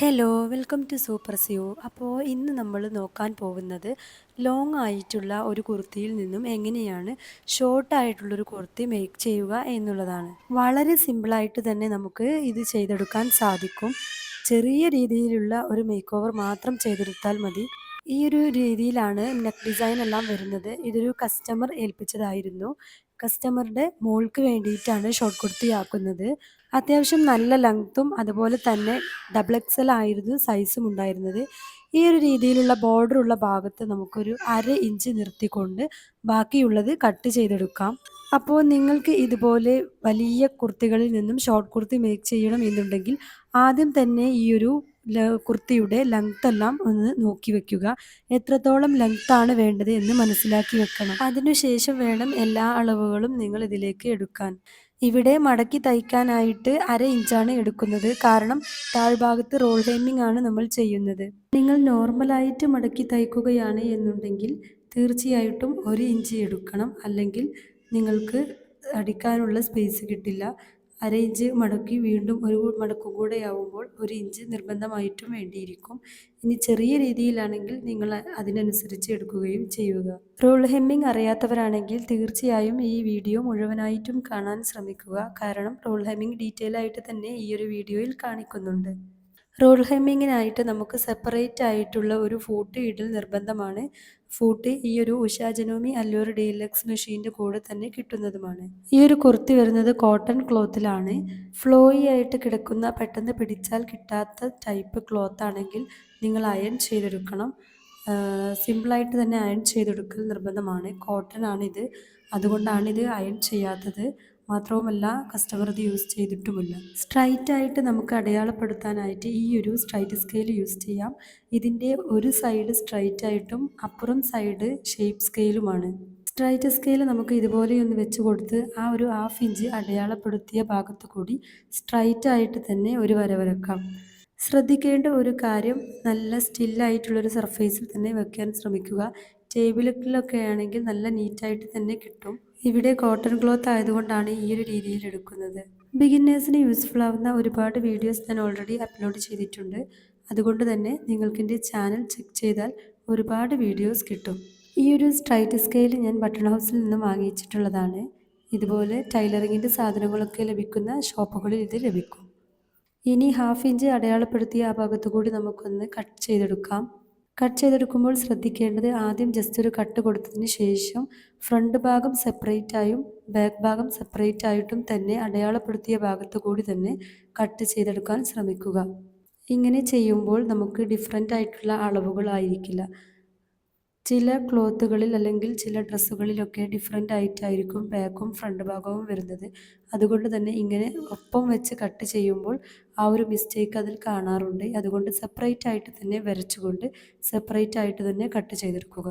Hello welcome to super സിയോ അപ്പോൾ ഇന്ന് നമ്മൾ നോക്കാൻ പോകുന്നത് ലോങ് ആയിട്ടുള്ള ഒരു കുർത്തിയിൽ നിന്നും എങ്ങനെയാണ് ഷോർട്ട് ആയിട്ടുള്ളൊരു കുർത്തി മേക്ക് ചെയ്യുക എന്നുള്ളതാണ്. വളരെ സിമ്പിളായിട്ട് തന്നെ നമുക്ക് ഇത് ചെയ്തെടുക്കാൻ സാധിക്കും. ചെറിയ രീതിയിലുള്ള ഒരു മേക്ക് ഓവർ മാത്രം ചെയ്തെടുത്താൽ മതി. ഈ ഒരു രീതിയിലാണ് നെക്ക് ഡിസൈൻ എല്ലാം വരുന്നത്. ഇതൊരു കസ്റ്റമർ ഏൽപ്പിച്ചതായിരുന്നു. കസ്റ്റമറുടെ മോൾക്ക് വേണ്ടിയിട്ടാണ് ഷോർട്ട് കുർത്തി ആക്കുന്നത് അത്യാവശ്യം നല്ല ലെങ്ത്തും അതുപോലെ തന്നെ ഡബിൾ എക്സ് എൽ ആയിരുന്നു സൈസും ഉണ്ടായിരുന്നത്. ഈ ഒരു രീതിയിലുള്ള ബോർഡർ ഉള്ള ഭാഗത്ത് നമുക്കൊരു അര ഇഞ്ച് നിർത്തിക്കൊണ്ട് ബാക്കിയുള്ളത് കട്ട് ചെയ്തെടുക്കാം. അപ്പോൾ നിങ്ങൾക്ക് ഇതുപോലെ വലിയ കുർത്തികളിൽ നിന്നും ഷോർട്ട് കുർത്തി മേക്ക് ചെയ്യണം എന്നുണ്ടെങ്കിൽ ആദ്യം തന്നെ ഈ ഒരു കുർത്തിയുടെ ലെങ്ത് എല്ലാം ഒന്ന് നോക്കി വെക്കുക. എത്രത്തോളം ലെങ്ത് ആണ് വേണ്ടത് എന്ന് മനസ്സിലാക്കി വെക്കണം. അതിനുശേഷം വേണം എല്ലാ അളവുകളും നിങ്ങൾ ഇതിലേക്ക് എടുക്കാൻ. ഇവിടെ മടക്കി തയ്ക്കാനായിട്ട് അര ഇഞ്ചാണ് എടുക്കുന്നത്. കാരണം താഴ്ഭാഗത്ത് റോൾ ഹെമ്മിങ് ആണ് നമ്മൾ ചെയ്യുന്നത്. നിങ്ങൾ നോർമലായിട്ട് മടക്കി തയ്ക്കുകയാണ് എന്നുണ്ടെങ്കിൽ തീർച്ചയായിട്ടും ഒരു ഇഞ്ച് എടുക്കണം. അല്ലെങ്കിൽ നിങ്ങൾക്ക് അടിക്കാനുള്ള സ്പേസ് കിട്ടില്ല. അര ഇഞ്ച് മടക്കി വീണ്ടും ഒരു മടക്കും കൂടെ ആവുമ്പോൾ ഒരു ഇഞ്ച് നിർബന്ധമായിട്ടും വേണ്ടിയിരിക്കും. ഇനി ചെറിയ രീതിയിലാണെങ്കിൽ നിങ്ങൾ അതിനനുസരിച്ച് എടുക്കുകയും ചെയ്യുക. റോൾ ഹെമ്മിങ് അറിയാത്തവരാണെങ്കിൽ തീർച്ചയായും ഈ വീഡിയോ മുഴുവനായിട്ടും കാണാൻ ശ്രമിക്കുക. കാരണം റോൾ ഹെമ്മിങ് ഡീറ്റെയിൽ ആയിട്ട് തന്നെ ഈ ഒരു വീഡിയോയിൽ കാണിക്കുന്നുണ്ട്. റോൾ ഹെമ്മിങ്ങിനായിട്ട് നമുക്ക് സെപ്പറേറ്റ് ആയിട്ടുള്ള ഒരു ഫൂട്ട് ഇടൽ നിർബന്ധമാണ്. ഫൂട്ട് ഈ ഒരു ഉഷാജനോമി അല്ലൂർ ഡീലക്സ് മെഷീന്റെ കൂടെ തന്നെ കിട്ടുന്നതുമാണ്. ഈ ഒരു കുർത്തി വരുന്നത് കോട്ടൺ ക്ലോത്തിലാണ് ഫ്ലോയി ആയിട്ട് കിടക്കുന്ന പെട്ടെന്ന് പിടിച്ചാൽ കിട്ടാത്ത ടൈപ്പ് ക്ലോത്ത് ആണെങ്കിൽ നിങ്ങൾ അയൺ ചെയ്തെടുക്കണം. സിമ്പിളായിട്ട് തന്നെ അയൺ ചെയ്തെടുക്കൽ നിർബന്ധമാണ്. കോട്ടൺ ആണിത്. അതുകൊണ്ടാണ് ഇത് അയൺ ചെയ്യാത്തത്. മാത്രവുമല്ല കസ്റ്റമർ ഇത് യൂസ് ചെയ്തിട്ടുമില്ല സ്ട്രൈറ്റ് ആയിട്ട് നമുക്ക് അടയാളപ്പെടുത്താനായിട്ട് ഈ ഒരു സ്ട്രൈറ്റ് സ്കെയിൽ യൂസ് ചെയ്യാം. ഇതിന്റെ ഒരു സൈഡ് സ്ട്രൈറ്റ് ആയിട്ടും അപ്പുറം സൈഡ് ഷേപ്പ് സ്കെയിലുമാണ്. സ്ട്രൈറ്റ് സ്കെയിൽ നമുക്ക് ഇതുപോലെയൊന്ന് വെച്ച് കൊടുത്ത് ആ ഒരു ഹാഫ് ഇഞ്ച് അടയാളപ്പെടുത്തിയ ഭാഗത്ത് കൂടി സ്ട്രൈറ്റ് ആയിട്ട് തന്നെ ഒരു വര വരക്കാം. ശ്രദ്ധിക്കേണ്ട ഒരു കാര്യം നല്ല സ്റ്റില്ലായിട്ടുള്ളൊരു സർഫേസിൽ തന്നെ വെക്കാൻ ശ്രമിക്കുക. ടേബിളിലൊക്കെ ആണെങ്കിൽ നല്ല നീറ്റായിട്ട് തന്നെ കിട്ടും. ഇവിടെ കോട്ടൺ ക്ലോത്ത് ആയതുകൊണ്ടാണ് ഈ ഒരു രീതിയിൽ എടുക്കുന്നത്. ബിഗിന്നേഴ്സിന് യൂസ്ഫുൾ ആവുന്ന ഒരുപാട് വീഡിയോസ് ഞാൻ ഓൾറെഡി അപ്ലോഡ് ചെയ്തിട്ടുണ്ട്. അതുകൊണ്ട് തന്നെ നിങ്ങൾക്ക് എന്റെ ചാനൽ ചെക്ക് ചെയ്താൽ ഒരുപാട് വീഡിയോസ് കിട്ടും. ഈ ഒരു സ്ട്രൈറ്റ് സ്കെയിൽ ഞാൻ ബട്ടൺ ഹൗസിൽ നിന്ന് വാങ്ങിച്ചിട്ടുള്ളതാണ്. ഇതുപോലെ ടൈലറിങ്ങിന്റെ സാധനങ്ങളൊക്കെ ലഭിക്കുന്ന ഷോപ്പുകളിൽ ഇത് ലഭിക്കും. ഇനി ഹാഫ് ഇഞ്ച് അടയാളപ്പെടുത്തിയ ആ ഭാഗത്തു കൂടി നമുക്കൊന്ന് കട്ട് ചെയ്തെടുക്കാം. കട്ട് ചെയ്തെടുക്കുമ്പോൾ ശ്രദ്ധിക്കേണ്ടത് ആദ്യം ജസ്റ്റ് ഒരു കട്ട് കൊടുത്തതിന് ശേഷം ഫ്രണ്ട് ഭാഗം സെപ്പറേറ്റ് ആയും ബാക്ക് ഭാഗം സെപ്പറേറ്റ് ആയിട്ടും തന്നെ അടയാളപ്പെടുത്തിയ ഭാഗത്ത് കൂടി തന്നെ കട്ട് ചെയ്തെടുക്കാൻ ശ്രമിക്കുക. ഇങ്ങനെ ചെയ്യുമ്പോൾ നമുക്ക് ഡിഫറെന്റ് ആയിട്ടുള്ള അളവുകളായിരിക്കില്ല ചില ക്ലോത്തുകളിൽ അല്ലെങ്കിൽ ചില ഡ്രസ്സുകളിലൊക്കെ ഡിഫറെന്റ് ആയിട്ടായിരിക്കും ബാക്കും ഫ്രണ്ട് ഭാഗവും വരുന്നത്. അതുകൊണ്ട് തന്നെ ഇങ്ങനെ ഒപ്പം വെച്ച് കട്ട് ചെയ്യുമ്പോൾ ആ ഒരു മിസ്റ്റേക്ക് അതിൽ കാണാറുണ്ട്. അതുകൊണ്ട് സെപ്പറേറ്റ് ആയിട്ട് തന്നെ വരച്ചുകൊണ്ട് സെപ്പറേറ്റ് ആയിട്ട് തന്നെ കട്ട് ചെയ്തെടുക്കുക.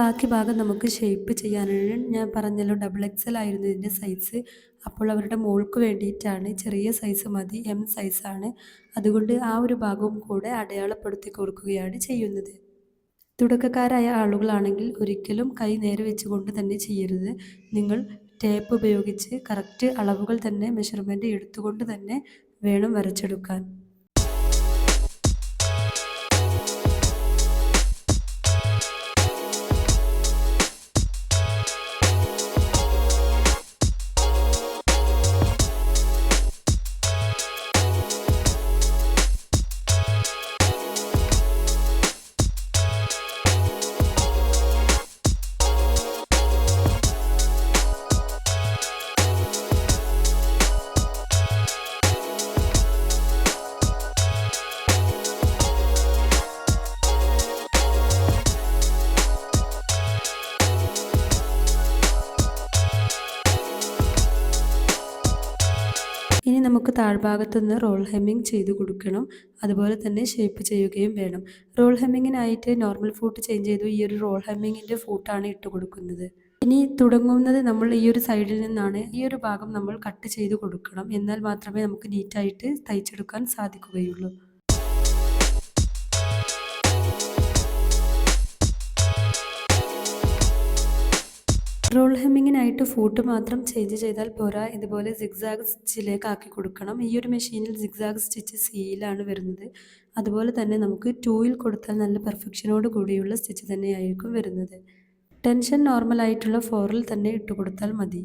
ബാക്കി ഭാഗം നമുക്ക് ഷേപ്പ് ചെയ്യാനാണ്. ഞാൻ പറഞ്ഞല്ലോ ഡബിൾ എക്സൽ ആയിരുന്നു ഇതിന്റെ സൈസ് അപ്പോൾ അവരുടെ മോൾക്ക് വേണ്ടിയിട്ടാണ്. ചെറിയ സൈസ് മതി എം സൈസാണ് അതുകൊണ്ട് ആ ഒരു ഭാഗവും കൂടെ അടയാളപ്പെടുത്തി കൊടുക്കുകയാണ് ചെയ്യുന്നത്. തുടക്കക്കാരായ ആളുകളാണെങ്കിൽ ഒരിക്കലും കൈ നേരെ വെച്ചുകൊണ്ട് തന്നെ ചെയ്യരുത്. നിങ്ങൾ ടേപ്പ് ഉപയോഗിച്ച് കറക്റ്റ് അളവുകൾ തന്നെ മെഷർമെന്റ് എടുത്തുകൊണ്ട് തന്നെ വേണം വരച്ചെടുക്കാൻ. ഇനി നമുക്ക് താഴ്ഭാഗത്തുനിന്ന് റോൾ ഹെമ്മിങ് ചെയ്ത് കൊടുക്കണം. അതുപോലെ തന്നെ ഷേപ്പ് ചെയ്യുകയും വേണം. റോൾ ഹെമ്മിങ്ങിനായിട്ട് നോർമൽ ഫൂട്ട് ചേഞ്ച് ചെയ്തു ഈ ഒരു റോൾ ഹെമ്മിങ്ങിന്റെ ഫൂട്ടാണ് ഇട്ട് കൊടുക്കുന്നത്. ഇനി തുടങ്ങുന്നത് നമ്മൾ ഈ ഒരു സൈഡിൽ നിന്നാണ് ഈ ഒരു ഭാഗം നമ്മൾ കട്ട് ചെയ്ത് കൊടുക്കണം. എന്നാൽ മാത്രമേ നമുക്ക് നീറ്റായിട്ട് തയ്ച്ചെടുക്കാൻ സാധിക്കുകയുള്ളൂ. റോൾ ഹെമ്മിങ്ങിനായിട്ട് ഫൂട്ട് മാത്രം ചേഞ്ച് ചെയ്താൽ പോരാ. ഇതുപോലെ സിഗ്സാഗ് സ്റ്റിച്ചിലേക്ക് ആക്കി കൊടുക്കണം ഈ ഒരു മെഷീനിൽ സിഗ്സാഗ് സ്റ്റിച്ച് സീലാണ് വരുന്നത്. അതുപോലെ തന്നെ നമുക്ക് ടൂയിൽ കൊടുത്താൽ നല്ല പെർഫെക്ഷനോട് കൂടിയുള്ള സ്റ്റിച്ച് തന്നെയായിരിക്കും വരുന്നത്. ടെൻഷൻ നോർമൽ ആയിട്ടുള്ള ഫോറിൽ തന്നെ ഇട്ട് കൊടുത്താൽ മതി.